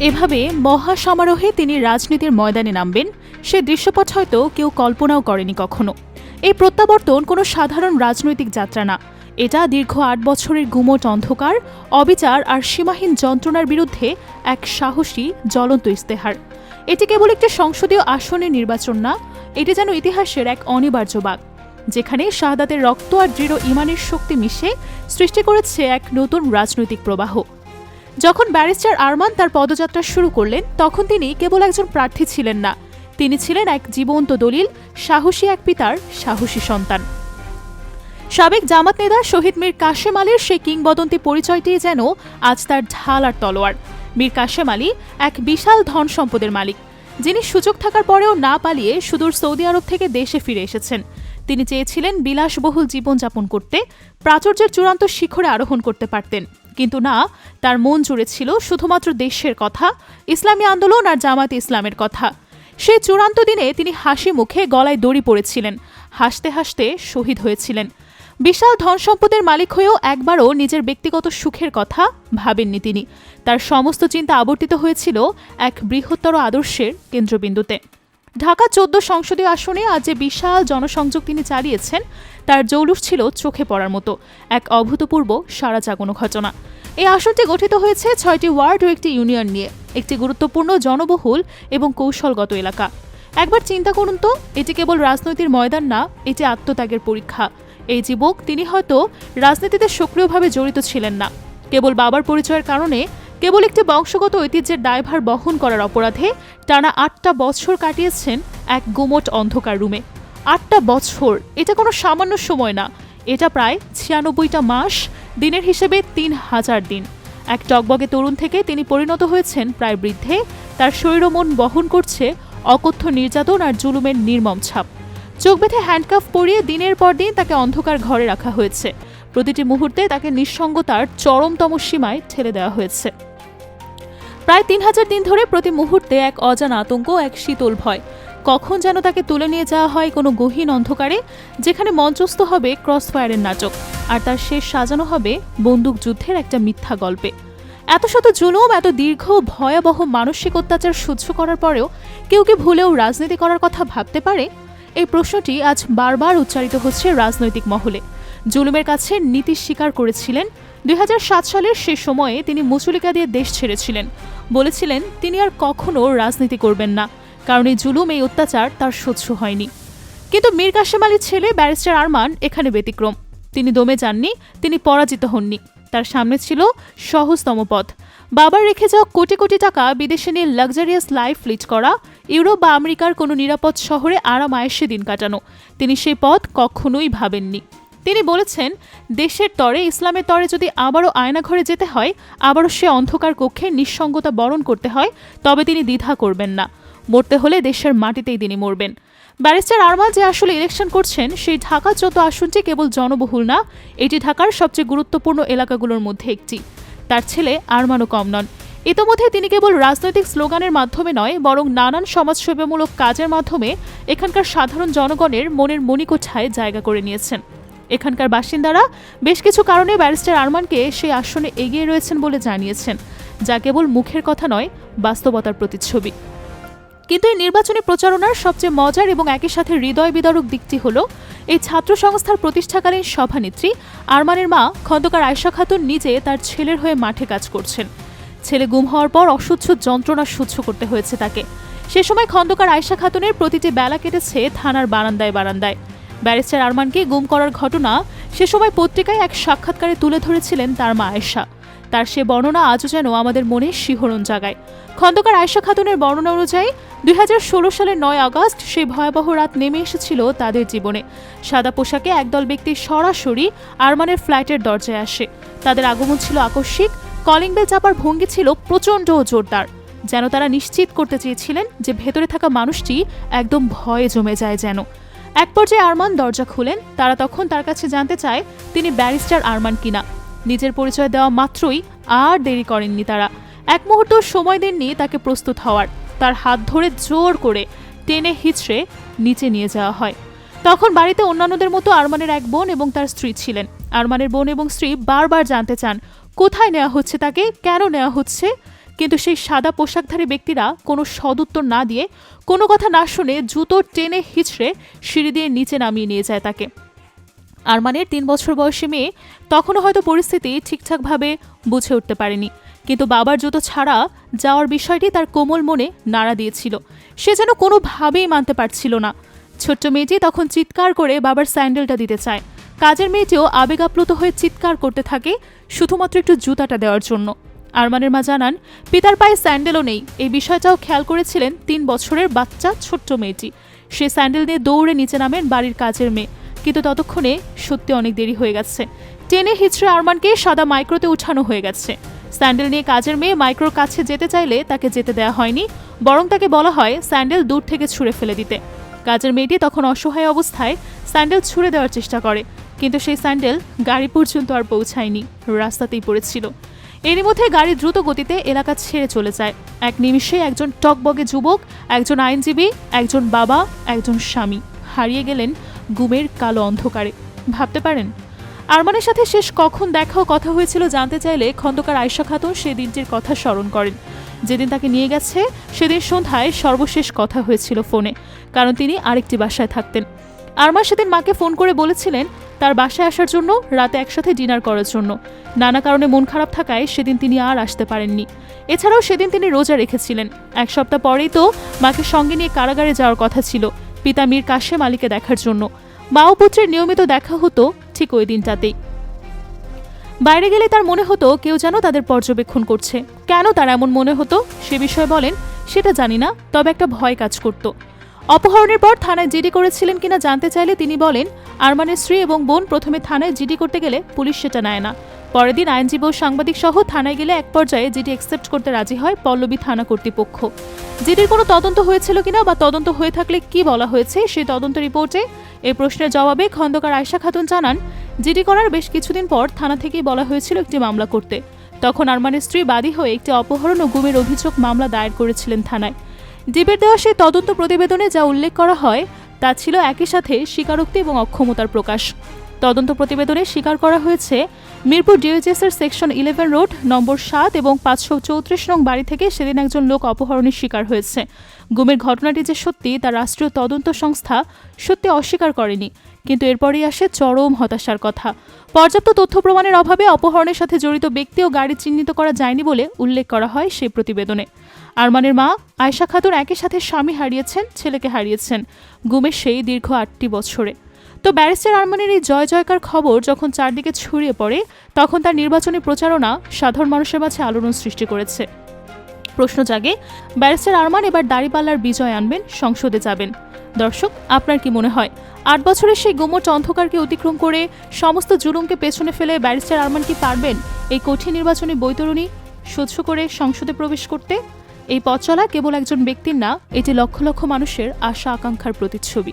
এভাবে মহা সমারোহে তিনি রাজনীতির ময়দানে নামবেন। সে দৃশ্যপট হয়তো কেউ কল্পনাও করেনি কখনো। এই প্রত্যাবর্তন কোনো সাধারণ রাজনৈতিক যাত্রা না। এটা দীর্ঘ আট বছরের গুমট অন্ধকার, অবিচার আর সীমাহীন যন্ত্রণার বিরুদ্ধে এক সাহসী, জ্বলন্ত ইস্তেহার এটি কেবল একটি সংসদীয় আসনের নির্বাচন না, এটি যেন ইতিহাসের এক অনিবার্য বাক, যেখানে শাহাদাতের রক্ত আর দৃঢ় ইমানের শক্তি মিশে সৃষ্টি করেছে এক নতুন রাজনৈতিক প্রবাহ। যখন ব্যারিস্টার আরমান তার পদযাত্রা শুরু করলেন, তখন তিনি কেবল একজন প্রার্থী ছিলেন না। তিনি ছিলেন এক জীবন্ত দলিল, সাহসী এক পিতার সাহসী সন্তান। সাবেক জামাত নেতা শহীদ মীর কাশেম আলীর সেই কিংবদন্তি পরিচয়টি যেন আজ তার ঢাল আর তলোয়ার। মীর কাশেম আলী এক বিশাল ধন সম্পদের মালিক। যিনি সুযোগ থাকার পরেও না পালিয়ে সুদূর সৌদি আরব থেকে দেশে ফিরে এসেছেন। তিনি চেয়েছিলেন বিলাসবহুল জীবনযাপন করতে, প্রাচুর্যের চূড়ান্ত শিখরে আরোহণ করতে পারতেন। কিন্তু না, তার মন জুড়ে ছিল শুধুমাত্র দেশের কথা, ইসলামী আন্দোলন আর জামাত ইসলামের কথা। সেই চূড়ান্ত দিনে তিনি হাসি মুখে গলায় দড়ি পড়েছিলেন হাসতে হাসতে শহীদ হয়েছিলেন। বিশাল ধন সম্পদের মালিক হয়েও একবারও নিজের ব্যক্তিগত সুখের কথা ভাবেননি তিনি। তার সমস্ত চিন্তা আবর্তিত হয়েছিল এক বৃহত্তর আদর্শের কেন্দ্রবিন্দুতে। ঢাকা চোদ্দ সংসদীয় আসনে আজ যে বিশাল জনসংযোগ তিনি চালিয়েছেন, তার জৌলুস ছিল চোখে পড়ার মতো, এক অভূতপূর্ব সারা জাগানো ঘটনা। এই আসনটি গঠিত হয়েছে ছয়টি ওয়ার্ড ও একটি ইউনিয়ন নিয়ে, একটি গুরুত্বপূর্ণ জনবহুল এবং কৌশলগত এলাকা। একবার চিন্তা করুন তো, এটি কেবল রাজনৈতিক ময়দান না, এটি আত্মত্যাগের পরীক্ষা। এই যুবক, তিনি হয়তো রাজনীতিতে সক্রিয়ভাবে জড়িত ছিলেন না। কেবল বাবার পরিচয়ের কারণে কেবল একটি বংশগত ঐতিহ্যের দায়ভার বহন করার অপরাধে টানা আটটা বছর কাটিয়েছেন এক গুমট অন্ধকার রুমে। আটটা বছর, এটা কোনো সামান্য সময় না। এটা প্রায় ছিয়ানব্বইটা মাস, দিনের হিসেবে তিন হাজার দিন। এক টকবগে তরুণ থেকে তিনি পরিণত হয়েছেন প্রায় বৃদ্ধে। তার শরীর মন বহন করছে অকথ্য নির্যাতন আর জুলুমের নির্মম ছাপ। চোখ বেঁধে হ্যান্ডকাফ পরিয়ে দিনের পর দিন তাকে অন্ধকার ঘরে রাখা হয়েছে। প্রতিটি মুহূর্তে তাকে নিঃসঙ্গতার চরমতম সীমায় ঠেলে দেওয়া হয়েছে। প্রায় তিন হাজার দিন ধরে প্রতি মুহূর্তে এক অজানা আতঙ্ক, এক শীতল ভয়। কখন যেন তাকে তুলে নিয়ে যাওয়া হয় কোনো গহীন অন্ধকারে, যেখানে মঞ্চস্থ হবে ক্রসফায়ারের নাটক, আর তার শেষ সাজানো হবে বন্দুক যুদ্ধের একটা মিথ্যা গল্পে। এত শত জুলুম, এত দীর্ঘ, ভয়াবহ মানসিক অত্যাচার সহ্য করার পরেও কেউ কি ভুলেও রাজনীতি করার কথা ভাবতে পারে? এই প্রশ্নটি আজ বারবার উচ্চারিত হচ্ছে রাজনৈতিক মহলে। জুলুমের কাছে নীতি স্বীকার করেছিলেন। দুই হাজার সাত সালের সে সময়ে তিনি মুচুলিকা দিয়ে দেশ ছেড়েছিলেন। বলেছিলেন, তিনি আর কখনো রাজনীতি করবেন না, কারণ এই জুলুম, এই অত্যাচার তার সহ্য হয়নি। কিন্তু মীর কাশেম আলীর ছেলে ব্যারিস্টার আরমান এখানে ব্যতিক্রম। তিনি দমে যাননি, তিনি পরাজিত হননি। তার সামনে ছিল সহজতম পথ। বাবার রেখে যাওয়া কোটি কোটি টাকা বিদেশে নিয়ে লাক্সারিয়াস লাইফ লিড করা, ইউরোপ বা আমেরিকার কোনো নিরাপদ শহরে আরাম আয়েসে দিন কাটানো, তিনি সেই পথ কখনোই ভাবেননি। তিনি বলেছেন, দেশের তরে, ইসলামের তরে যদি আবারও আয়নাঘরে যেতে হয়, আবারও সে অন্ধকার কক্ষে নিঃসঙ্গতা বরণ করতে হয়, তবে তিনি দ্বিধা করবেন না। মরতে হলে দেশের মাটিতেই তিনি মরবেন। ব্যারিস্টার আরমাল যে আসলে ইলেকশন করছেন, সেই ঢাকা চোদ্দ আসনটি কেবল জনবহুল না, এটি ঢাকার সবচেয়ে গুরুত্বপূর্ণ এলাকাগুলোর মধ্যে একটি। তার ছেলে আরমানও কম নন। ইতোমধ্যে তিনি কেবল রাজনৈতিক স্লোগানের মাধ্যমে নয়, বরং নানান সমাজসেবামূলক কাজের মাধ্যমে এখানকার সাধারণ জনগণের মনের মণিকোঠায় জায়গা করে নিয়েছেন। এখানকার বাসিন্দারা বেশ কিছু কারণে ব্যারিস্টার আরমানকে সেই আসনে এগিয়ে রয়েছেন বলে জানিয়েছেন, যা কেবল মুখের কথা নয়, বাস্তবতার প্রতিচ্ছবি। কিন্তু এই নির্বাচনী প্রচারণার সবচেয়ে মজার এবং একই সাথে হৃদয় বিদারক দিকটি হল, এই ছাত্র সংস্থার প্রতিষ্ঠাকালীন সভানেত্রী আরমানের মা খন্দকার আয়শা খাতুন নিজে তার ছেলের হয়ে মাঠে কাজ করছেন। ছেলে গুম হওয়ার পর অসহ্য যন্ত্রণা সহ্য করতে হয়েছে তাকে। সে সময় খন্দকার আয়শা খাতুনের প্রতিটি বেলা কেটেছে থানার বারান্দায় বারান্দায়। ব্যারিস্টার আরমানকে গুম করার ঘটনা সে সময় পত্রিকায় এক সাক্ষাৎকারে তুলে ধরেছিলেন তার মা আয়েশা। তার সে বর্ণনা আজও যেন আমাদের মনে শিহরণ জাগায়। খন্দকার আয়েশা খাতুনের বর্ণনা অনুযায়ী দু হাজার ষোলো সালের নয় আগস্ট সেই ভয়াবহ রাত নেমে এসেছিল তাদের জীবনে। সাদা পোশাকে একদল ব্যক্তি সরাসরি আরমানের ফ্ল্যাটের দরজায় আসে। তাদের আগমন ছিল আকস্মিক, কলিং বেল চাপার ভঙ্গি ছিল প্রচণ্ড জোরদার। যেন তারা নিশ্চিত করতে চেয়েছিলেন যে ভেতরে থাকা মানুষটি একদম ভয়ে জমে যায় যেন। এক পর্যায়ে আরমান দরজা খুলেন। তারা তখন তার কাছে জানতে চায়, তিনি ব্যারিস্টার আরমান কিনা। নিজের পরিচয় দেওয়া মাত্রই আর দেরি করেননি তারা। এক মুহূর্ত সময় দেননি তাকে প্রস্তুত হওয়ার। তার হাত ধরে জোর করে টেনে হিচড়ে নিচে নিয়ে যাওয়া হয়। তখন বাড়িতে অন্যান্যদের মতো আরমানের এক বোন এবং তার স্ত্রী ছিলেন। আরমানের বোন এবং স্ত্রী বারবার জানতে চান, কোথায় নেওয়া হচ্ছে তাকে? কেন নেওয়া হচ্ছে? কিন্তু সেই সাদা পোশাকধারী ব্যক্তিরা কোনো সদুত্তর না দিয়ে কোনো কথা না শুনে জুতো টেনে হিচড়ে সিঁড়ি দিয়ে নিচে নামিয়ে নিয়ে যায় তাকে। আরমানের তিন বছর বয়সী মেয়ে তখনও হয়তো পরিস্থিতি ঠিকঠাকভাবে বুঝে উঠতে পারেনি, কিন্তু বাবার জুতো ছাড়া যাওয়ার বিষয়টি তার কোমল মনে নাড়া দিয়েছিল। সে যেন কোনোভাবেই মানতে পারছিল না। ছোট্ট মেয়েটি তখন চিৎকার করে বাবার স্যান্ডেলটা দিতে চায়। কাজের মেয়েটিও আবেগ আপ্লুত হয়ে চিৎকার করতে থাকে শুধুমাত্র একটু জুতাটা দেওয়ার জন্য। আরমানের মা জানান, পিতার পায়ে স্যান্ডেলও নেই। এই বিষয়টাও খেয়াল করেছিলেন তিন বছরের বাচ্চা ছোট্ট মেয়েটি। সে স্যান্ডেল নিয়ে দৌড়ে নিচে নামেন বাড়ির কাজের মেয়ে। কিন্তু ততক্ষণে সত্যি অনেক দেরি হয়ে গেছে। টেনে হিচড়ে আরমানকে সাদা মাইক্রোতে উঠানো হয়ে গেছে। স্যান্ডেল নিয়ে কাজের মেয়ে মাইক্রোর কাছে যেতে চাইলে তাকে যেতে দেওয়া হয়নি, বরং তাকে বলা হয় স্যান্ডেল দূর থেকে ছুঁড়ে ফেলে দিতে। কাজের মেয়েটি তখন অসহায় অবস্থায় স্যান্ডেল ছুঁড়ে দেওয়ার চেষ্টা করে, কিন্তু সেই স্যান্ডেল গাড়ি পর্যন্ত আর পৌঁছায়নি। রাস্তাতেই পড়েছিল। এরই মধ্যে গাড়ি দ্রুত গতিতে এলাকা ছেড়ে চলে যায়। এক নিমিষে একজন টকবগে যুবক, একজন আইনজীবী, একজন বাবা, একজন স্বামী হারিয়ে গেলেন গুমের কালো অন্ধকারে। ভাবতে পারেন, আরমানের সাথে শেষ কখন দেখা কথা হয়েছিল জানতে চাইলে খন্দকার আয়শা খাতুন সে দিনটির কথা স্মরণ করেন। যেদিন তাকে নিয়ে গেছে, সেদিন সন্ধ্যায় সর্বশেষ কথা হয়েছিল ফোনে, কারণ তিনি আরেকটি বাসায় থাকতেন। আরমান সেদিন মাকে ফোন করে বলেছিলেন তার বাসায় আসার জন্য রাতে একসাথে ডিনার করার জন্য। নানা কারণে মন খারাপ থাকায় সেদিন তিনি আর আসতে পারেননি। এছাড়াও সেদিন তিনি রোজা রেখেছিলেন। এক সপ্তাহ পরেই তো মাকে সঙ্গে নিয়ে কারাগারে যাওয়ার কথা ছিল, পিতা মীর কাশেম আলীকে দেখার জন্য। মা ও পুত্রের নিয়মিত দেখা হতো ঠিক ওই দিনটাতেই। বাইরে গেলে তার মনে হতো কেউ যেন তাদের পর্যবেক্ষণ করছে। কেন তার এমন মনে হতো? সে বিষয়ে বলেন, সেটা জানি না, তবে একটা ভয় কাজ করত। অপহরণের পর থানায় জিডি করেছিলেন কিনা জানতে চাইলে তিনি বলেন, আরমানের স্ত্রী এবং বোন প্রথমে থানায় জিডি করতে গেলে পুলিশ সেটা নেয় না। পরের দিন আইনজীবী ও সাংবাদিক সহ থানায় গেলে এক পর্যায়ে জিডি অ্যাকসেপ্ট করতে রাজি হয় পল্লবী থানা কর্তৃপক্ষ। জিডির কোনো তদন্ত হয়েছিল কিনা বা তদন্ত হয়ে থাকলে কি বলা হয়েছে সেই তদন্ত রিপোর্টে এই প্রশ্নের জবাবে খন্দকার আয়শা খাতুন জানান, জিডি করার বেশ কিছুদিন পর থানা থেকেই বলা হয়েছিল একটি মামলা করতে। তখন আরমানের স্ত্রী বাদী হয়ে একটি অপহরণ ও গুমের অভিযোগ মামলা দায়ের করেছিলেন থানায়। ডিবের দেওয়া সেই তদন্ত প্রতিবেদনে যা উল্লেখ করা হয়, তা ছিল একই সাথে স্বীকারোক্তি এবং অক্ষমতার প্রকাশ। তদন্ত প্রতিবেদনে স্বীকার করা হয়েছে, মিরপুর ডিওজেস এর সেকশন ইলেভেন রোড, নম্বর সাত এবং পাঁচশো চৌত্রিশ নং বাড়ি থেকে সেদিন একজন লোক অপহরণের শিকার হয়েছে। গুমের ঘটনাটি যে সত্যি, তা রাষ্ট্রীয় তদন্ত সংস্থা সত্যি অস্বীকার করেনি, কিন্তু এরপরেই আসে চরম হতাশার কথা। পর্যাপ্ত তথ্য প্রমাণের অভাবে অপহরণের সাথে জড়িত ব্যক্তি ও গাড়ি চিহ্নিত করা যায়নি বলে উল্লেখ করা হয় সেই প্রতিবেদনে। আরমানের মা আয়শা খাতুন একই সাথে স্বামী হারিয়েছেন, ছেলেকে হারিয়েছেন গুমের সেই দীর্ঘ আটটি বছরে। তো ব্যারিস্টার আরমানের এই জয় জয়কার খবর যখন চারদিকে ছড়িয়ে পড়ে, তখন তার নির্বাচনী প্রচারণা সাধারণ মানুষের মাঝে আলোড়ন সৃষ্টি করেছে। প্রশ্ন জাগে, ব্যারিস্টার আরমান এবার দাড়িপাল্লার বিজয় আনবেন, সংসদে যাবেন। দর্শক, আপনার কি মনে হয়? আট বছরের সেই গোমট অন্ধকারকে অতিক্রম করে সমস্ত জুলুমকে পেছনে ফেলে ব্যারিস্টার আরমান কি পারবেন এই কঠিন নির্বাচনী বৈতরণী? সহ্য করে সংসদে প্রবেশ করতে এই পথ চলা কেবল একজন ব্যক্তির না এটি লক্ষ লক্ষ মানুষের আশা আকাঙ্ক্ষার প্রতিচ্ছবি।